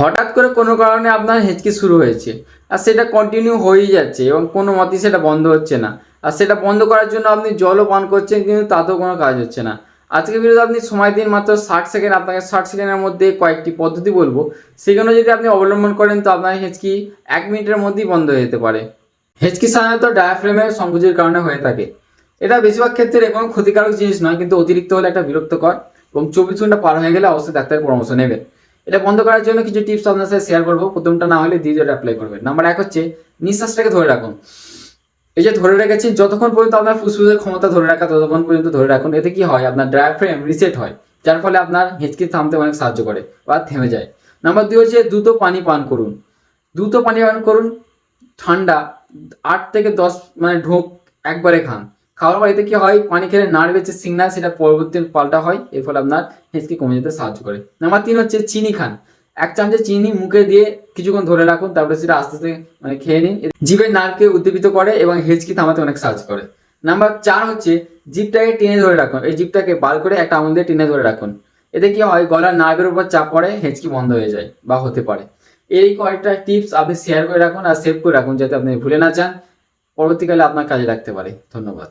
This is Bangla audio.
হঠাৎ করে কোনো কারণে আপনার হেঁচকি শুরু হয়েছে আর সেটা কন্টিনিউ হয়েই যাচ্ছে এবং কোনো মতেই সেটা বন্ধ হচ্ছে না। আর সেটা বন্ধ করার জন্য আপনি জলও পান করছেন কিন্তু তাতেও কোনো কাজ হচ্ছে না। আজকে ভিডিওতে আপনি সময় দিন মাত্র ষাট সেকেন্ড, আপনাকে ষাট সেকেন্ডের মধ্যে কয়েকটি পদ্ধতি বলব। সেগুলো যদি আপনি অবলম্বন করেন তো আপনার হেঁচকি এক মিনিটের মধ্যেই বন্ধ হয়ে যেতে পারে। হেঁচকি সাধারণত ডায়াফ্রেমের সংকোচের কারণে হয়ে থাকে। এটা বেশিরভাগ ক্ষেত্রে কোনো ক্ষতিকারক জিনিস নয়, কিন্তু অতিরিক্ত হলে একটা বিরক্তকর এবং চব্বিশ ঘণ্টা পার হয়ে গেলে অবশ্যই ডাক্তারের পরামর্শ নেবেন। এটা বন্ধ করার জন্য কিছু টিপস আপনার সাথে শেয়ার করব। প্রথমটা না হলে দ্বিতীয়টা অ্যাপ্লাই করবেন। নাম্বার এক হচ্ছে নিঃশ্বাসটাকে ধরে রাখুন। এই যে ধরে রেখেছেন যতক্ষণ পর্যন্ত আপনার ফুসফুসের ক্ষমতা ধরে রাখা, ততক্ষণ পর্যন্ত ধরে রাখুন। এতে কি হয়? আপনার ডায়াফ্রেম রিসেট হয়, যার ফলে আপনার হেঁচকি থামতে অনেক সাহায্য করে বা থেমে যায়। নাম্বার দুই হচ্ছে দ্রুত পানি পান করুন। দ্রুত পানি পান করুন, ঠান্ডা আট থেকে দশ মানে ঢোক একবারে খান। খাওয়ার এতে কি হয়? পানি খেলে নার্ভের যে সিগনাল সেটা পরবর্তী পাল্টা হয়, এর ফলে আপনার হেঁচকি কমে যেতে সাহায্য করে। নাম্বার তিন হচ্ছে চিনি খান। এক চামচে চিনি মুখে দিয়ে কিছুক্ষণ ধরে রাখুন, তারপরে সেটা আস্তে আস্তে মানে খেয়ে নিন। জিভের নার্ভকে উদ্দীপিত করে এবং হেঁচকি থামাতে অনেক সাহায্য করে। নাম্বার চার হচ্ছে জিভটাকে টেনে ধরে রাখুন। এই জিভটাকে বার করে একটা আঙুল দিয়ে টেনে ধরে রাখুন। এতে কি হয়? গলার নার্ভের উপর চাপ পড়ে, হেঁচকি বন্ধ হয়ে যায় বা হতে পারে। এই কয়েকটা টিপস আপনি শেয়ার করে রাখুন আর সেভ করে রাখুন যাতে আপনি ভুলে না যান। পরবর্তীকালে আপনার কাজে লাগতে পারে। ধন্যবাদ।